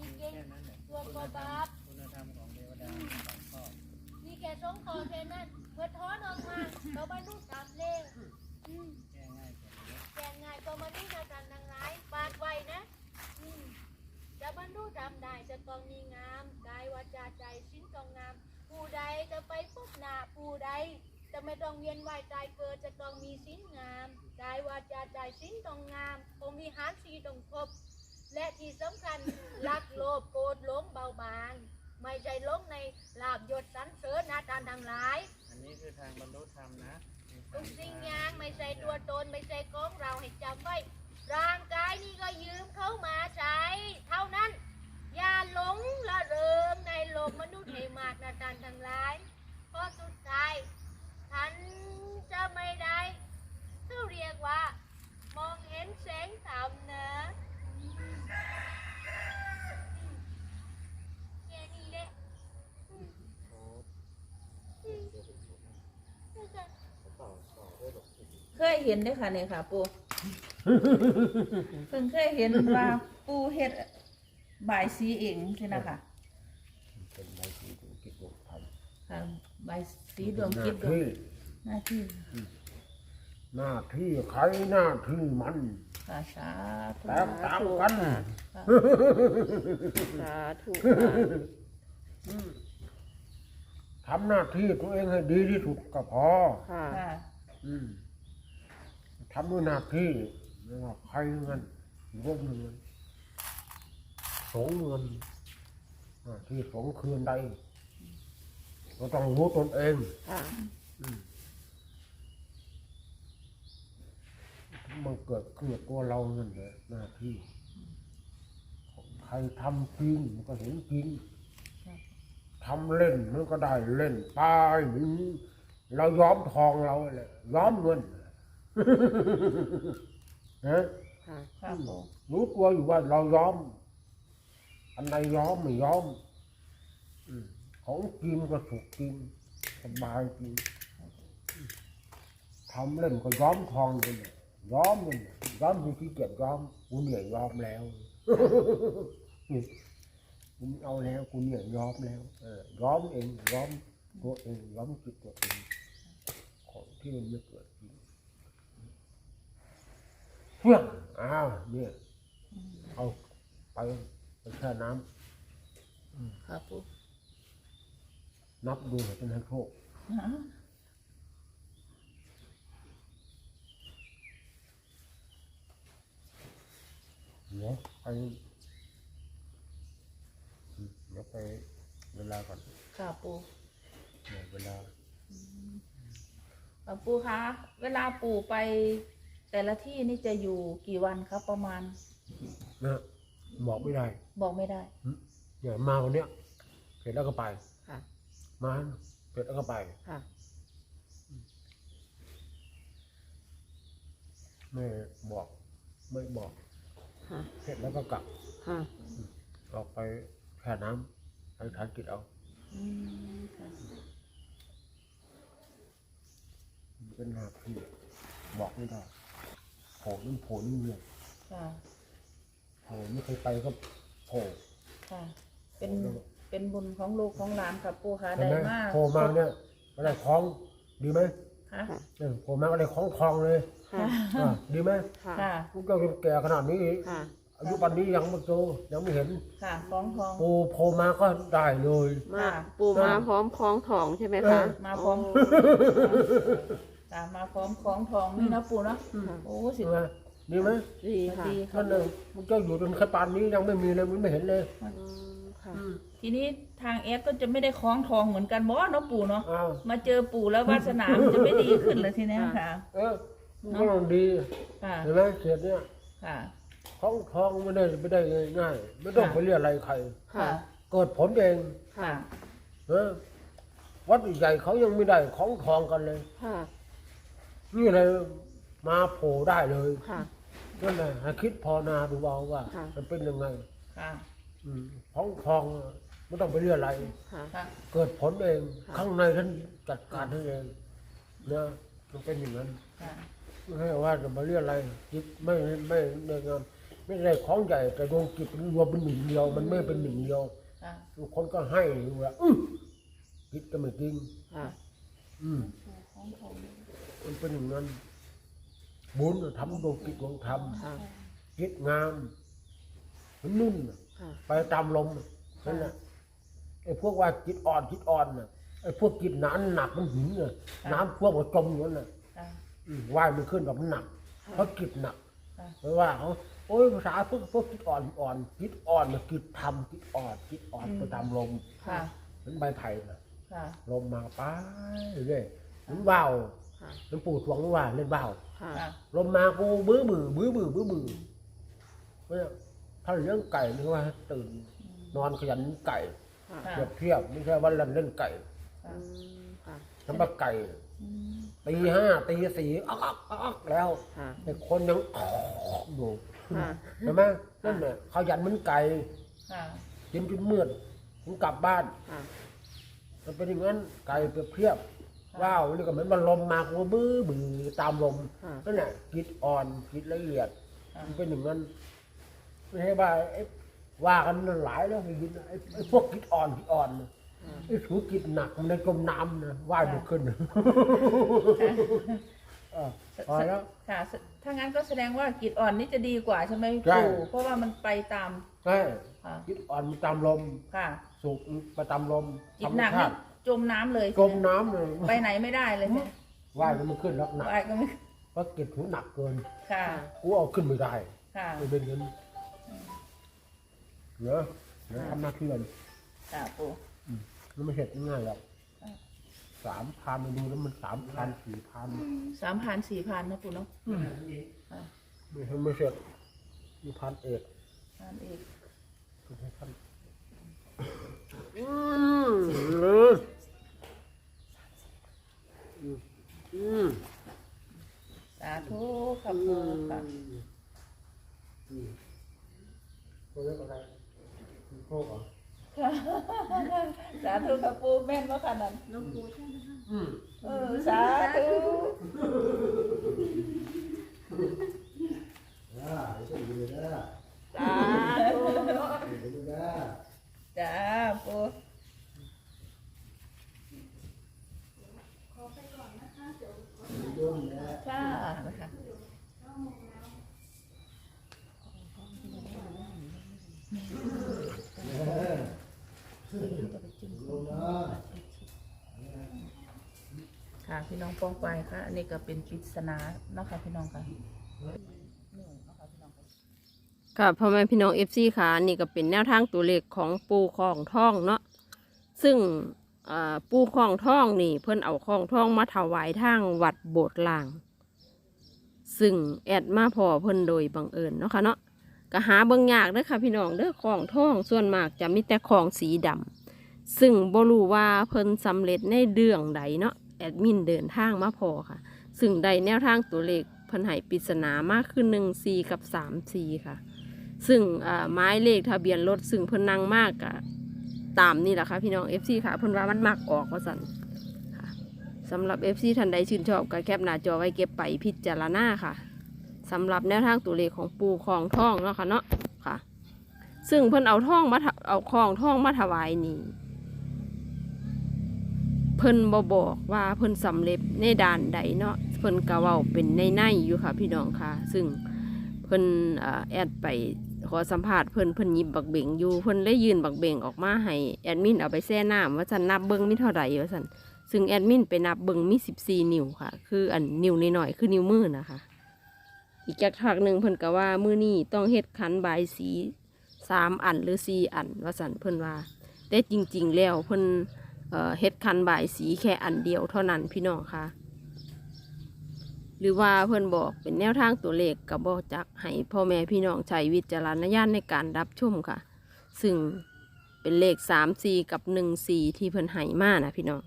มีเกงตัวกบาปคุณธรรมของเทวดาสองข้อมีแค่สองคอแค่นั้นเมื่อถอนออกมาเราบรรลุตามเลวอืมแก้ง่ายกว่ายแกง่ายก็มาดูนาการนางร้ายปาดไวนะจะบรรลุทำได้จะต้องมีงามกายวาจาใจสิ้นต้องงาม ผู้ใดจะไปพบหน้าผู้ใดจะไม่ต้องเวียนว่ายตายเกิดจะต้องมีสิ้นงามกายวาจาใจสิ้นต้องงามองมีหารสีต้องครบ และที่สำคัญรักโลภโกรธหลงเบาบาง ไม่ใจหลงในลาบยศสรรเสริญนาการทางหลาย อันนี้คือทางบรรลุธรรมนะทุกสิ่งอย่างไม่ใช่ตัวตนไม่ใช่ของเราให้จำไว้ ร่างกายนี่ก็ยืมเข้ามาใช้ เท่านั้น อย่าหลงละเริงในโลกมนุษย์ให้มากนาการทั้งหลาย เพราะสุดท้ายท่านจะไม่ได้เขาเรียกว่า มองเห็นแสงธรรมนะแค่นี้แหละ เคยเห็นเด้อค่ะเนี่ยค่ะ ปูเพิ่งเคยเห็นว่าปูเฮ็ดบายสีเองใช่นะคะเป็นใบสีดวงจิตดวงธรรมค่ะบายสีดวงหน้าจิตดวงที่หน้าที่หน้าที่ใครหน้าที่มัน ค่ะสาธุแตกต่างกันสาธุทำหน้าที่ตัวเองให้ดีที่สุดก็พอค่ะค่ะอืมทำด้วยหน้าที่ไม่ว่าใครเงินร่วมเงินสงเงินหน้าที่สงคืนใดเราต้องรู้ตนเองค่ะอืมมัน เกิดขึ้นกับตัวเรานั่นแหละหน้าที่ของใครทำจริงมันก็เห็นจริงทำเล่นมันก็ได้เล่นตายหรือเราย้อมทองเราแหละย้อมเงินนะค่ะค่ะปูรู้ตัวอยู่ว่าเราย้อม อันใดย้อมไม่ย้อมอืมของกินก็ถูกกินสบายกินทำเล่นก็ย้อมทองกันเนี่ย ย้อมมันเนี่ยย้อมที่ขี้เกียจย้อมกูเหนื่อยย้อมแล้วกูไม่เอาแล้วกูเหนื่อยย้อมแล้วเออย้อมเองย้อมตัวเองย้อมจิตตัวเองของที่มันไม่เกิดจริงเพื่องอ้าวเนี่ยเอาไปไปแช่น้ำค่ะปูนับดูเป็นให้โชค เดี๋ยวไปอืมเดี๋ยวไปเวลาก่อนค่ะปูเดี๋ยวเวลาค่ะปูคะเวลาปูไปแต่ละที่นี่จะอยู่กี่วันครับประมาณ นะบอกไม่ได้บอกไม่ได้เนี่ยมาวันเนี้ยเสร็จแล้วก็ไป ค่ะมาเสร็จแล้วก็ไป ค่ะไม่บอก ไม่บอก ค่ะเสร็จแล้วก็กลับค่ะออกไปแค่น้ำไปทานกิจเอาอืมค่ะเป็นหน้าที่บอกไม่ได้โผล่นั่นโผล่นี่เนี่ยค่ะโผล่ไม่เคยไปก็โผล่ ค่ะ เป็นเป็นบุญของลูกของหลานค่ะปูค่ะเห็นได้ไหมมากโผล่มาเนี่ยก็ได้คล้องดีไหมค่ะเออโผล่มาก็ได้คล้องทองเลย ค่ะอะดีไหมค่ะค่ะ ลูกเจ้าแก่ขนาดนี้ค่ะอายุปันนี้ยังไม่โตยังไม่เห็นค่ะของทอง ปูโผล่มาก็ได้เลย มาค่ะ ปูมาพร้อมคล้องทองใช่ไหมคะมาพร้อมโค่ะมาพร้อมของทองนี่นะปูเนาะค่ะโอ้สิดีไหมดีไหมดีค่ะดีค่ะนั่นเลยลูกเจ้าอยู่จนแค่ปานนี้ยังไม่มีเลยมันไม่เห็นเลยอืมค่ะทีนี้ทางเอสก็จะไม่ได้คล้องทองเหมือนกันบ่เนาะปู่เนาะ อ้าวมาเจอปู่แล้ววาสนามันจะไม่ดีขึ้นเลยทีเนี้ยค่ะ เออมัน ก็ลองดีค่ะเห็นไหมเขียนเนี่ยค่ะท้องท้องไม่ได้ไม่ได้ง่ายๆไม่ต้องค่ะไปเรียกอะไรใครค่ะเกิดผลเองค่ะเออวัดใหญ่เขายังไม่ได้ของทองกันเลยค่ะนี่เลยมาโผล่ได้เลยค่ะนั่นแหละให้คิดพอนาดูเอาว่าค่ะมันเป็นยังไงค่ะอืมของทองไม่ต้องไปเรียกอะไรค่ะค่ะเกิดผลเองค่ะข้างในท่านจัดการให้เองนะมันเป็นอย่างนั้นค่ะ ไม่ใช่ว่าจะมาเรียกอะไรจิตไม่ไม่ไม่งามไม่ใช่ของใหญ่แต่ดวงจิตมันรวมเป็นหนึ่งเดียว มันไม่เป็นหนึ่งเดียวค่ะทุกคนก็ให้ว่าอื้อคิดก็ไม่จริงค่ะอืมของผมมันเป็นอย่างนั้นบุญน่ะทำดวงจิตดวงธรรมค่ะจิตงามมันนุ่นน่ะค่ะไปตามลมน่ะนั่นแหละไอ้พวกว่าจิตอ่อนจิตอ่อนน่ะไอ้พวกจิตหนาหนักมันหินน่ะน้ำพวกมันจมอยู่นั่นน่ะค่ะ อืมว่ายมันขึ้นแบบมันหนักเพราะจิตหนักค่ะ เพราะว่าเขาโอ้ยภาษาพวกพวกจิตอ่อนอ่อนจิตอ่อนน่ะจิตทำจิตอ่อนจิตอ่อนไปตามลมค่ะเหมือนใบไผ่น่ะ ค่ะ ลมมาไปเรื่อยเหมือนว่าวค่ะหลวงปู่ทวงว่าเล่นว่าวค่ะ ค่ะ ลมมากูบื้อบื้อบื้อบื้อบื้อบื้อเนี่ยถ้าเลี้ยงไก่นี่ว่า ตื่น นอนขยันไก่ค่ะ ค่ะ เทียบเทียบไม่ใช่ว่าเล่นเล่นไก่ค่ะอืมค่ะ ทำมาไก่อืม ตีห้าตีสี่อ๊อกอ๊อกอ๊อกอ๊อกแล้วค่ะแต่คนยังอ๊อกอยู่ค่ะเห็นไหมนั่นเนี่ยขยันเหมือนไก่ค่ะกินจนมืดถึงกลับบ้าน ค่ะมันเป็นอย่างนั้นไก่เปรียบเทียบว้าวนี่ก็เหมือนมันลมมากูบื้อบื้อตามลมค่ะนั่นแหละจิตอ่อนจิตละเอียดค่ะมันเป็นอย่างนั้นไม่ใช่ว่าไอ้ว่ากันหลายแล้วไอ้ยินไอ้ไอ้พวกจิตอ่อนจิตอ่อนน่ะ ไอ้ถูจิตหนักมันในจมน้ำนะว่ายไม่ขึ้นเออพอแล้ว ค่ะถ้างั้นก็แสดงว่ากิจอ่อนนี่จะดีกว่าใช่ไหมใช่ ปู่เพราะว่ามันไปตามใช่ค่ะจิตอ่อนมันตามลม ค่ะสุกไปตามลมจิธตรรมหนักชานี่ติจมน้ำเลยจมน้ำเลยไปไหนไม่ได้เลยใช่ไหมว่ายมันไม่ขึ้นแล้วหนัก ไปก็ไม่เพราะจิตหูหนักเกิน ค่ะกูเอาขึ้นไม่ได้ค่ะไม่เป็นเงินเหรอเดี๋ยวทำหน้าที่กันค่ะปู่ มันไม่เสร็จง่ายหรอกอ่าสามพันดูแล้วมันสามพันสี่พันสามพันสี่พันนะปู่เนาะไม่ทำไม่เสร็จมีพันเอกนั่นเองไม่ใช่พันอืมเอออืมอืมสาธุค่ะปู่ค่ะอืมเขาเรียกอะไรโคกเหรอ สาธุค่ะปู่แม่นว่าขนาดอืมเออสาธุอ่าเดี๋ยวจะดูนะสาธุเดี๋ยวดูนะจ้าปู่ดูนะจ้านะคะค่ะ พี่น้องป้องไปค่ะ อันนี้ก็เป็นปริศนาเนาะค่ะพี่น้องค่ะค่ะพ่องค่ะแม่พี่น้องเอฟซีค่ะนี่ก็เป็นแนวทางตัวเลขของปูของท่องเนาะซึ่งปูของท่องนี่ เพิ่นเอาของท่องมาถวายทางวัดโบสถ์ลาง ซึ่งแอดมาพอเพิ่นโดยบังเอิญเนาะค่ะเนาะก็หาเบิ่งยากเด้อค่ะพี่น้องเด้อของท่องส่วนมากจะมีแต่ของสีดำซึ่งบ่รู้ว่าเพิ่นสำเร็จในเรื่องใดเนาะ แอดมินเดินทางมาพอค่ะ ซึ่งได้แนวทางตัวเลขพิ่นให้ปริศนามากขึ้นหนึ่งสี่กับสามสี่ค่ะ ซึ่งไม้เลขทะเบียนรถซึ่งเพิ่นนั่งมากกะตามนี่แหละค่ะพี่น้อง FC ค่ะเพิ่นว่ามันมักออกว่าสันสำหรับ FC ท่านใดชื่นชอบก็แคปหน้าจอไว้เก็บไปพิจารณาค่ะสำหรับแนวทางตัวเลขของปูของท่องเนาะค่ะเนาะค่ะ ซึ่งเพิ่นเอาท่องมาเอาของท่องมาถวายนี่ เพิ่นบ่บอกว่าเพิ่นสำเร็จในด่านใดเนาะเพิ่นกะเว้าเป็นในในๆอยู่ค่ะ พี่น้องค่ะ ซึ่งเพิ่นแอดไปขอสัมภาษณ์เพิ่นเพิ่นยิบบักเบ่งอยู่เพิ่นได้ยืนบักเบ่งออกมาให้แอดมินเอาไปแช่น้ำว่าสันนับเบิ่งมีเท่าไหร่ว่าสันซึ่งแอดมินไปนับเบิ่งมี14นิ้วค่ะ คืออันนิ้วน้อยๆคือนิ้วมือนะคะ อีกจักทักหนึ่งเพิ่นก็ว่ามือนี้ต้องเฮ็ดขันบายสีสามอันหรือสี่อันว่าสันเพิ่นว่า แต่จริง ๆ แล้วเพิ่น เฮ็ดขันบายสีแค่อันเดียวเท่านั้นพี่น้องค่ะ หรือว่าเพื่อนบอกเป็นแนวทางตัวเลขกับบอกจักให้พ่อแม่พี่น้องใช้วิจารณญาณในการรับชมค่ะ ซึ่งเป็นเลขสามสี่กับหนึ่งสี่ที่เพิ่นให้มานะพี่น้อง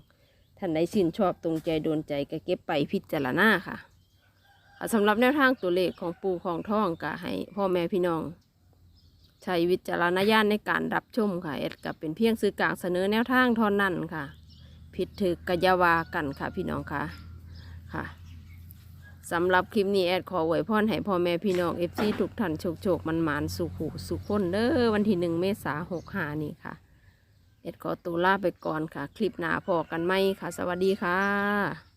ท่านใดชื่นชอบตรงใจโดนใจก็เก็บไปพิจารณาค่ะค่ะสำหรับแนวทางตัวเลขของปูของท่องก็ให้พ่อแม่พี่น้อง ใช้วิจารณญาณในการรับชมค่ะ เอ็ดกับเป็นเพียงสื่อกลางเสนอแนวทางเท่านั้นค่ะ ผิดถือกกยาวากันค่ะพี่น้องค่ะค่ะสำหรับคลิปนี้แอดขอไว้พรให้พ่อแม่พี่น้องเอฟซีทุกท่านโชคโชคมันมานสุขุสุขคนเด้อวันที่หนึ่งเมษาหกหานี่ค่ะ เอ็ดขอตัวลาไปก่อนค่ะ คลิปหน้าพอกันไหมค่ะ สวัสดีค่ะ